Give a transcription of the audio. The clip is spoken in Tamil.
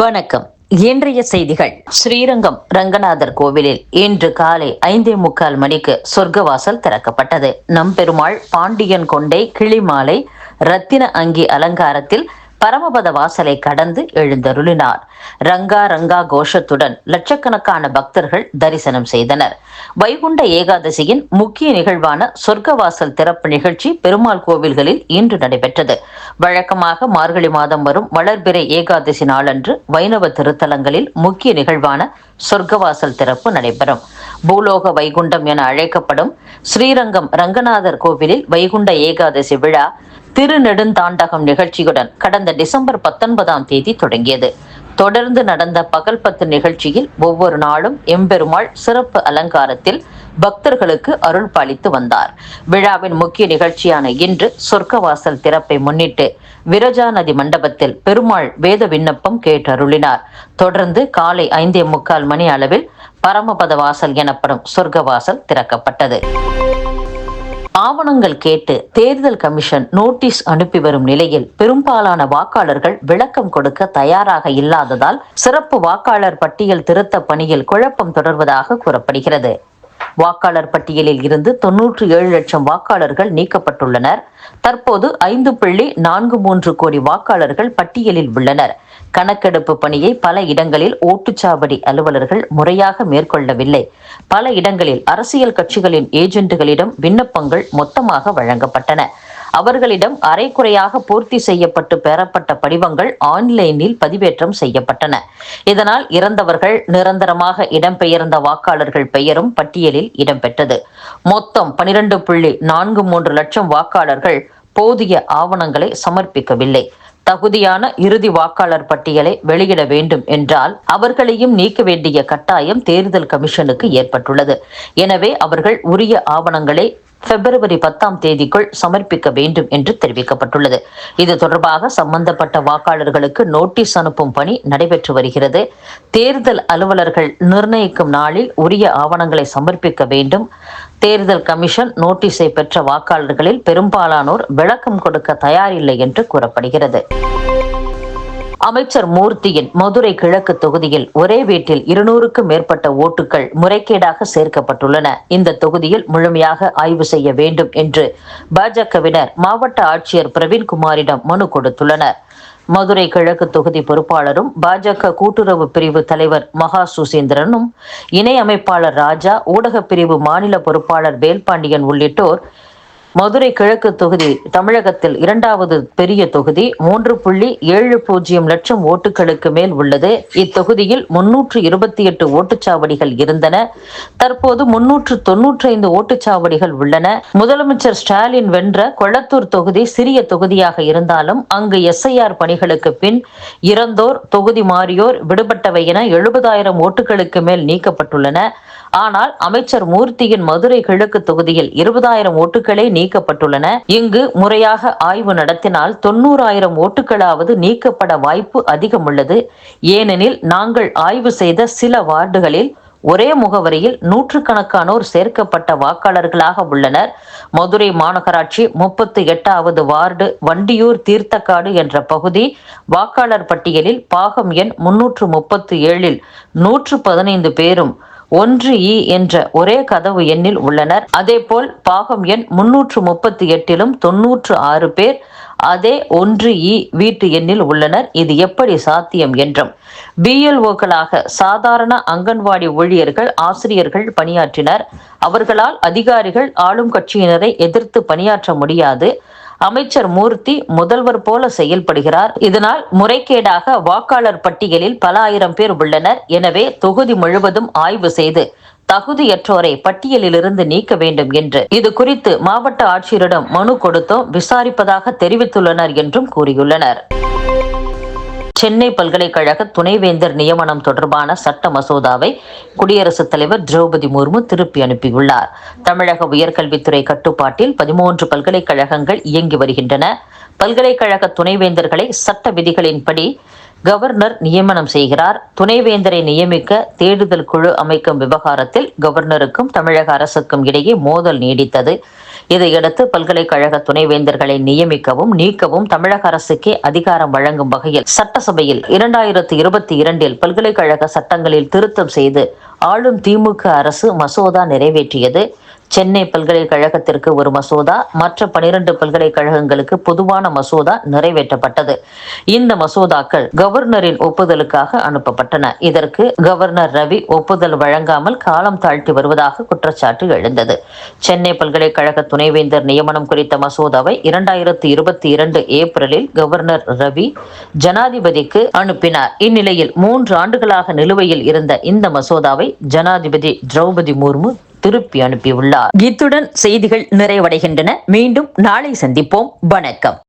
வணக்கம். இன்றைய செய்திகள். ஸ்ரீரங்கம் ரங்கநாதர் கோவிலில் இன்று காலை ஐந்தே முக்கால் மணிக்கு சொர்க்கவாசல் திறக்கப்பட்டது. நம்பெருமாள் பாண்டியன் கொண்டை கிளிமாலை ரத்தின அங்கி அலங்காரத்தில் பரமபத வாசலை கடந்து எழுந்தருளினார். ரங்கா ரங்கா கோஷத்துடன் லட்சக்கணக்கான பக்தர்கள் தரிசனம் செய்தனர். வைகுண்ட ஏகாதசியின் முக்கிய நிகழ்வான சொர்க்கவாசல் திறப்பு நிகழ்ச்சி பெருமாள் கோவில்களில் இன்று நடைபெற்றது. வழக்கமாக மார்கழி மாதம் வரும் வளர்பிறை ஏகாதசி நாளன்று வைணவ திருத்தலங்களில் முக்கிய நிகழ்வான சொர்க்கவாசல் திறப்பு நடைபெறும். பூலோக வைகுண்டம் என அழைக்கப்படும் ஸ்ரீரங்கம் ரங்கநாதர் கோவிலில் வைகுண்ட ஏகாதசி விழா திருநெடுந்தாண்டகம் நிகழ்ச்சியுடன் கடந்த டிசம்பர் பத்தொன்பதாம் தேதி தொடங்கியது. தொடர்ந்து நடந்த பகல் பத்து நிகழ்ச்சியில் ஒவ்வொரு நாளும் எம்பெருமாள் சிறப்பு அலங்காரத்தில் பக்தர்களுக்கு அருள் பாலித்து வந்தார். விழாவின் முக்கிய நிகழ்ச்சியான இன்று சொர்க்கவாசல் திறப்பை முன்னிட்டு விரஜா நதி மண்டபத்தில் பெருமாள் வேத விண்ணப்பம் கேட்டருளினார் தொடர்ந்து காலை ஐந்தே முக்கால் மணி அளவில் பரமபத வாசல் எனப்படும் சொர்க்கவாசல் திறக்கப்பட்டது. ஆவணங்கள் கேட்டு தேர்தல் கமிஷன் நோட்டீஸ் அனுப்பி வரும் நிலையில் பெரும்பாலான வாக்காளர்கள் விளக்கம் கொடுக்க தயாராக இல்லாததால் சிறப்பு வாக்காளர் பட்டியல் திருத்த பணியில் குழப்பம் தொடர்வதாக கூறப்படுகிறது. வாக்காளர் பட்டியலில் இருந்து தொன்னூற்றி ஏழு லட்சம் வாக்காளர்கள் நீக்கப்பட்டுள்ளனர். தற்போது ஐந்து புள்ளி நான்கு மூன்று கோடி வாக்காளர்கள் பட்டியலில் உள்ளனர். கணக்கெடுப்பு பணியை பல இடங்களில் ஓட்டுச்சாவடி அலுவலர்கள் முறையாக மேற்கொள்ளவில்லை. பல இடங்களில் அரசியல் கட்சிகளின் ஏஜென்ட்டுகளிடம் விண்ணப்பங்கள் மொத்தமாக வழங்கப்பட்டன. அவர்களிடம் அரைக்குறையாக பூர்த்தி செய்யப்பட்டு பெறப்பட்ட படிவங்கள் ஆன்லைனில் பதிவேற்றம் செய்யப்பட்டன. இதனால் இறந்தவர்கள் நிரந்தரமாக இடம்பெயர்ந்த வாக்காளர்கள் பெயரும் பட்டியலில் இடம்பெற்றது. மொத்தம் பனிரெண்டு புள்ளி நான்கு மூன்று லட்சம் வாக்காளர்கள் போதிய ஆவணங்களை சமர்ப்பிக்கவில்லை. தகுதியான இறுதி வாக்காளர் பட்டியலை வெளியிட வேண்டும் என்றால் அவர்களையும் நீக்க வேண்டிய கட்டாயம் தேர்தல் கமிஷனுக்கு ஏற்பட்டுள்ளது. எனவே அவர்கள் உரிய ஆவணங்களை பிப்ரவரி பத்தாம் தேதிக்குள் சமர்ப்பிக்க வேண்டும் என்று தெரிவிக்கப்பட்டுள்ளது. இது தொடர்பாக சம்பந்தப்பட்ட வாக்காளர்களுக்கு நோட்டீஸ் அனுப்பும் பணி நடைபெற்று வருகிறது. தேர்தல் அலுவலர்கள் நிர்ணயிக்கும் நாளில் உரிய ஆவணங்களை சமர்ப்பிக்க வேண்டும். தேர்தல் கமிஷன் நோட்டீஸை பெற்ற வாக்காளர்களில் பெரும்பாலானோர் விளக்கம் கொடுக்க தயாரில்லை என்று கூறப்படுகிறது. அமைச்சர் மூர்த்தியின் மதுரை கிழக்கு தொகுதியில் ஒரே வீட்டில் இருநூறுக்கும் மேற்பட்ட ஓட்டுகள் முறைகேடாக சேர்க்கப்பட்டுள்ளன. இந்த தொகுதியில் முழுமையாக ஆய்வு செய்ய வேண்டும் என்று பாஜகவினர் மாவட்ட ஆட்சியர் பிரவீன்குமாரிடம் மனு கொடுத்துள்ளனர். மதுரை கிழக்கு தொகுதி பொறுப்பாளரும் பாஜக கூட்டுறவு பிரிவு தலைவர் மகா சுசீந்திரனும் இணை அமைப்பாளர் ராஜா ஊடகப் பிரிவு மாநில பொறுப்பாளர் வேல்பாண்டியன் உள்ளிட்டோர் மதுரை கிழக்கு தொகுதி தமிழகத்தில் இரண்டாவது பெரிய தொகுதி மூன்று புள்ளி ஏழு பூஜ்ஜியம் லட்சம் ஓட்டுகளுக்கு மேல் உள்ளது. இத்தொகுதியில் முன்னூற்று இருபத்தி எட்டு ஓட்டுச்சாவடிகள் இருந்தன. தற்போது முன்னூற்று தொன்னூற்றி ஐந்து ஓட்டுச்சாவடிகள் உள்ளன. முதலமைச்சர் ஸ்டாலின் வென்ற கொளத்தூர் தொகுதி சிறிய தொகுதியாக இருந்தாலும் அங்கு எஸ்ஐஆர் பணிகளுக்கு பின் இறந்தோர் தொகுதி மாறியோர் விடுபட்டவை என எழுபதாயிரம் ஓட்டுகளுக்கு மேல் நீக்கப்பட்டுள்ளன. ஆனால் அமைச்சர் மூர்த்தியின் மதுரை கிழக்கு தொகுதியில் இருபதாயிரம் ஓட்டுகளே நீக்கப்பட்டுள்ளன. இங்கு முறையாக ஆய்வு நடத்தினால் தொண்ணூறாயிரம் ஓட்டுகளாவது நீக்கப்பட வாய்ப்பு அதிகம் உள்ளது ஏனெனில் நாங்கள் ஆய்வு செய்த சில வார்டுகளில் ஒரே முகவரியில் நூற்றுக்கணக்கானோர் சேர்க்கப்பட்ட வாக்காளர்களாக உள்ளனர். மதுரை மாநகராட்சி முப்பத்தி எட்டாவது வார்டு வண்டியூர் தீர்த்தக்காடு என்ற பகுதி வாக்காளர் பட்டியலில் பாகம் எண் முன்னூற்று முப்பத்தி ஏழில் நூற்று பதினைந்து பேரும் ஒன்று இ என்ற ஒரே கதவு எண்ணில் உள்ளனர். அதேபோல் பாகம் எண் முன்னூற்று முப்பத்தி எட்டிலும் தொன்னூற்று ஆறு பேர் அதே ஒன்று இ வீட்டு எண்ணில் உள்ளனர். இது எப்படி சாத்தியம் என்றும். பிஎல்ஓக்களாக சாதாரண அங்கன்வாடி ஊழியர்கள் ஆசிரியர்கள் பணியாற்றினர். அவர்களால் அதிகாரிகள் ஆளும் கட்சியினரை எதிர்த்து பணியாற்ற முடியாது. அமைச்சர் மூர்த்தி முதல்வர் போல செயல்படுகிறார். இதனால் முறைகேடாக வாக்காளர் பட்டியலில் பல ஆயிரம் பேர் உள்ளனர். எனவே தொகுதி முழுவதும் ஆய்வு செய்து தகுதியற்றோரை பட்டியலிலிருந்து நீக்க வேண்டும் என்று இது குறித்து மாவட்ட ஆட்சியரிடம் மனு கொடுத்தோம் விசாரிப்பதாக தெரிவித்துள்ளனர் என்றும் கூறியுள்ளனர். சென்னை பல்கலைக்கழக துணைவேந்தர் நியமனம் தொடர்பான சட்ட மசோதாவை குடியரசுத் தலைவர் திரௌபதி முர்மு திருப்பி அனுப்பியுள்ளார். தமிழக உயர்கல்வித்துறை கட்டுப்பாட்டில் பதிமூன்று பல்கலைக்கழகங்கள் இயங்கி வருகின்றன. பல்கலைக்கழக துணைவேந்தர்களை சட்ட விதிகளின்படி கவர்னர் நியமனம் செய்கிறார். துணைவேந்தரை நியமிக்க தேடுதல் குழு அமைக்கும் விவகாரத்தில் கவர்னருக்கும் தமிழக அரசுக்கும் இடையே மோதல் நீடித்தது. இதையடுத்து பல்கலைக்கழக துணைவேந்தர்களை நியமிக்கவும் நீக்கவும் தமிழக அரசுக்கே அதிகாரம் வழங்கும் வகையில் சட்டசபையில் இரண்டாயிரத்து இருபத்தி இரண்டில் பல்கலைக்கழக சட்டங்களில் திருத்தம் செய்து ஆளும் திமுக அரசு மசோதா நிறைவேற்றியது. சென்னை பல்கலைக்கழகத்திற்கு ஒரு மசோதா மற்ற பனிரெண்டு பல்கலைக்கழகங்களுக்கு பொதுவான மசோதா நிறைவேற்றப்பட்டது. இந்த மசோதாக்கள் கவர்னரின் ஒப்புதலுக்காக அனுப்பப்பட்டன. இதற்கு கவர்னர் ரவி ஒப்புதல் வழங்காமல் காலம் தாழ்த்தி வருவதாக குற்றச்சாட்டு எழுந்தது. சென்னை பல்கலைக்கழக துணைவேந்தர் நியமனம் குறித்த மசோதாவை இரண்டாயிரத்தி இருபத்தி இரண்டு ஏப்ரலில் கவர்னர் ரவி ஜனாதிபதிக்கு அனுப்பினார். இந்நிலையில் மூன்று ஆண்டுகளாக நிலுவையில் இருந்த இந்த மசோதாவை ஜனாதிபதி திரௌபதி முர்மு திருப்பி அனுப்பியுள்ளார். இத்துடன் செய்திகள் நிறைவடைகின்றன. மீண்டும் நாளை சந்திப்போம். வணக்கம்.